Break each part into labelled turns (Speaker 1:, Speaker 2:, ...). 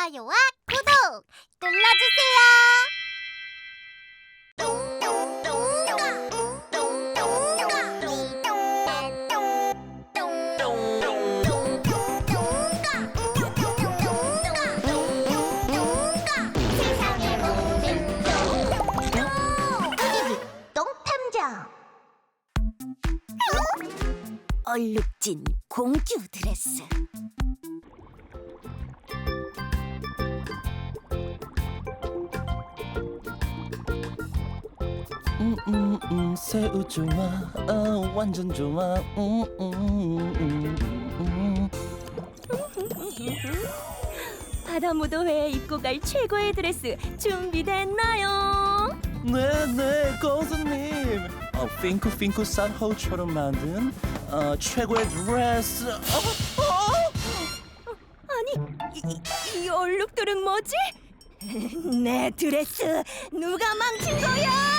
Speaker 1: 좋아요와 구독 눌러주세요.
Speaker 2: 얼룩진 공주 드레스.
Speaker 3: 음, 음, 음, 새우 좋아, 아, 완전 좋아. 음, 음, 음, 음, 음.
Speaker 2: 바다무도회에 입고 갈 최고의 드레스 준비됐나요?
Speaker 3: 네, 네, 고수님. 어, 핑크 핑크 산호처럼 만든 어, 최고의 드레스. 어, 어?
Speaker 2: 아니 이, 이, 이 얼룩들은 뭐지? 내 드레스 누가 망친 거야?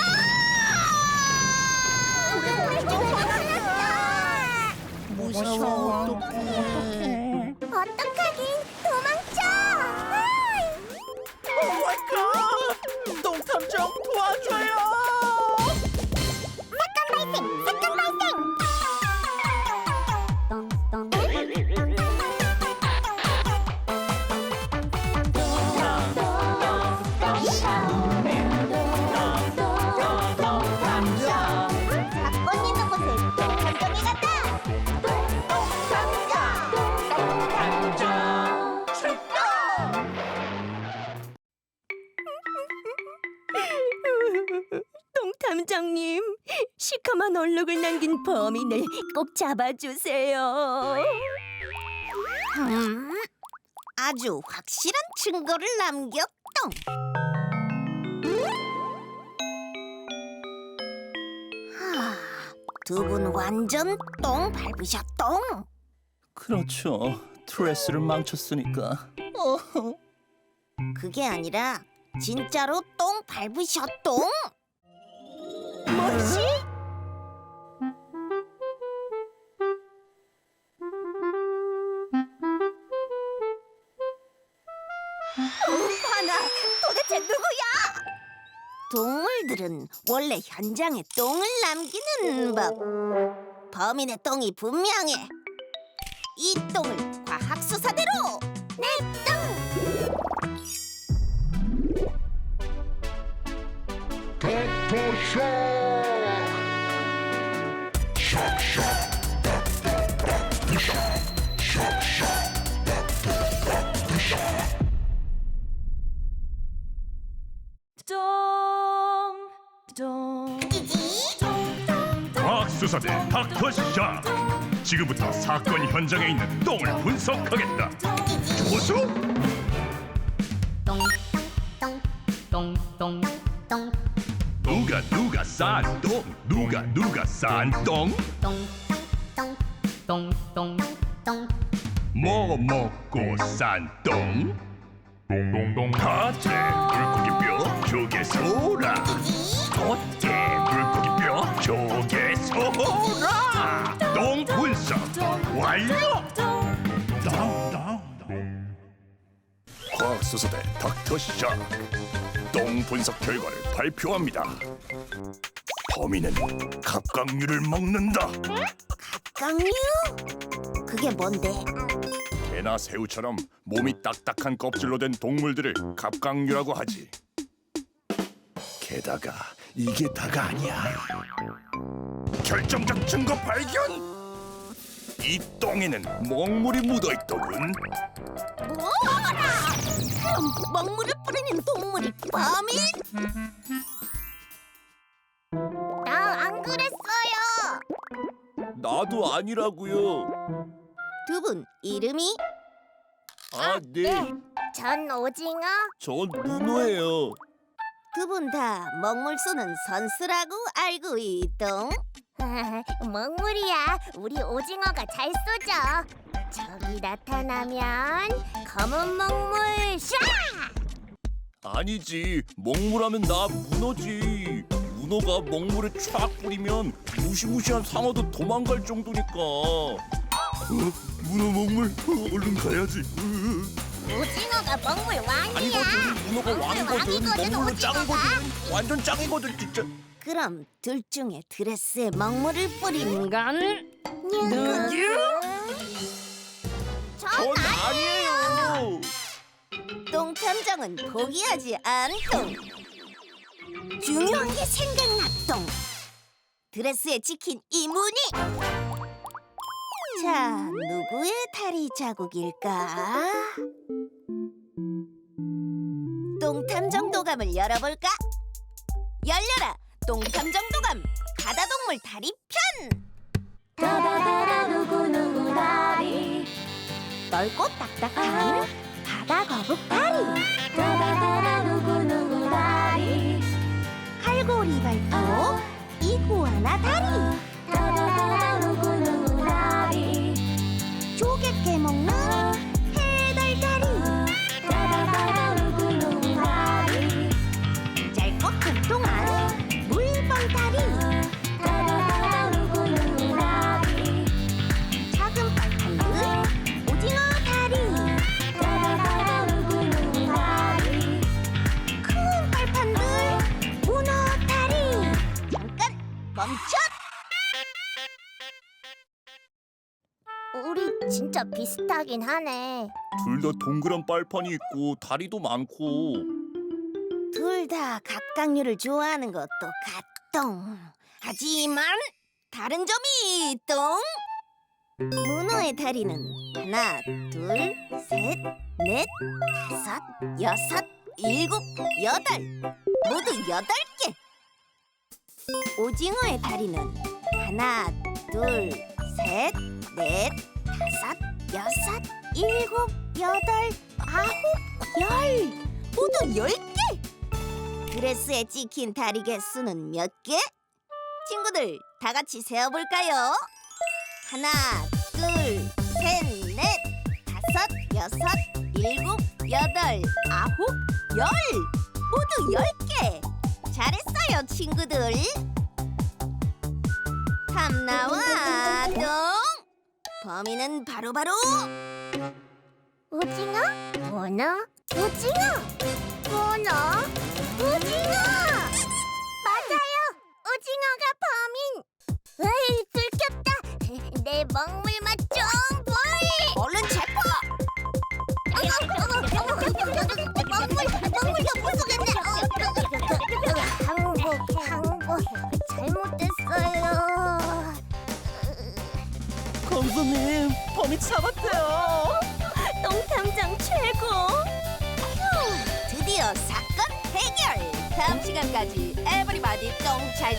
Speaker 3: 무서워, 어떡해.
Speaker 1: 어떡하긴 도망쳐
Speaker 3: 오 마이 갓! 똥탐정 도와줘요!
Speaker 2: 똥탐정님 시커먼 얼룩을 남긴 범인을 꼭 잡아주세요.
Speaker 4: 음, 아주 확실한 증거를 남겼똥. 두분 완전 똥 밟으셨똥.
Speaker 3: 그렇죠. 드레스를 망쳤으니까. 어.
Speaker 4: 그게 아니라 진짜로 똥 밟으셨똥.
Speaker 2: 뭐지? 하나 도대체 누구야?
Speaker 4: 동물들은 원래 현장에 똥을 남기는 법. 범인의 똥이 분명해. 이 똥을 과학 수사대로 내
Speaker 2: 똥, 똥.
Speaker 5: 과학수사대 닥터샤 지금부터 사건 현장에 있는 똥을 분석하겠다. 조수
Speaker 1: 똥똥똥
Speaker 5: 누가 누가 싼똥? 누가 누가 싼똥?
Speaker 1: 똥똥똥똥
Speaker 5: 뭐 먹고 싼똥? 똥똥똥 갓에 물고기뼈 조개소라 겉에 물고기뼈? 조개 소라? 똥 분석 완료! 과학수사대 닥터샤 똥 분석 결과를 발표합니다. 범인은 갑각류를 먹는다.
Speaker 4: 강류? 그게 뭔데?
Speaker 5: 개나 새우처럼 몸이 딱딱한 껍질로 된 동물들을 갑각류라고 하지. 게다가 이게 다가 아니야. 결정적 증거 발견. 이 똥에는 먹물이 묻어 있더군.
Speaker 4: 뭐라? 그럼 먹물을 뿌리는 동물이 범인?
Speaker 1: 나 안 그랬어요
Speaker 3: 나도 아니라고요.
Speaker 4: 두 분 이름이
Speaker 3: 아, 네.
Speaker 1: 전 오징어
Speaker 3: 전 문어예요.
Speaker 4: 두 분 다 먹물 쏘는 선수라고 알고 있동.
Speaker 1: 먹물이야 우리 오징어가 잘 쏘죠 저기 나타나면 검은 먹물 샤
Speaker 3: 아니지. 먹물하면 나 문어지. 문어가 먹물에 촥 뿌리면 무시무시한 상어도 도망갈 정도니까.
Speaker 5: 문어 먹물 얼른 가야지.
Speaker 1: 오징어가 먹물 왕이야.
Speaker 3: 아니거든 문어가 왕이거든 먹물로. 짱이거든 완전 짱이거든 진짜
Speaker 4: 그럼 둘 중에 드레스에 먹물을 뿌린
Speaker 3: 건전전 아니에요
Speaker 4: 똥탐정은 포기하지 않동. 중요한 게 생각났동. 드레스에 찍힌 이 무늬. 자, 누구의 다리 자국일까? 똥탐정 도감을 열어볼까? 열려라, 똥탐정 도감 바다동물 다리 편.
Speaker 1: 다다다다 누구 누구 다리.
Speaker 4: 넓고 딱딱한 바다 거북 다리.
Speaker 1: 다다다다 누구 누구 다리.
Speaker 4: 칼고리 발톱 이구아나 다리. 멈춰.
Speaker 1: 우리 진짜 비슷하긴 하네.
Speaker 3: 둘 다 동그란 빨판이 있고 다리도 많고
Speaker 4: 둘다 각각류를 좋아하는 것도 같동. 하지만 다른 점이 있동. 문어의 다리는 하나, 둘, 셋, 넷, 다섯, 여섯, 일곱, 여덟. 모두 여덟 개. 오징어의 다리는 하나, 둘, 셋, 넷, 다섯, 여섯, 일곱, 여덟, 아홉, 열. 모두 열 개. 드레스에 찍힌 다리 개수는 몇 개? 친구들 다 같이 세어볼까요? 하나, 둘, 셋, 넷, 다섯, 여섯, 일곱, 여덟, 아홉, 열! 모두 열 개! 잘했어요, 친구들! 탐나와 동! 범인은 바로바로
Speaker 1: 오징어? 문어? 오징어? 문어? 오징어! 맞아요! 오징어가 범인! 으이, 들켰다! 내 먹물 맛
Speaker 2: 검사님 범인 잡았대요. 똥탐정 최고.
Speaker 4: 드디어 사건 해결! 다음 시간까지 에브리바디 똥 잘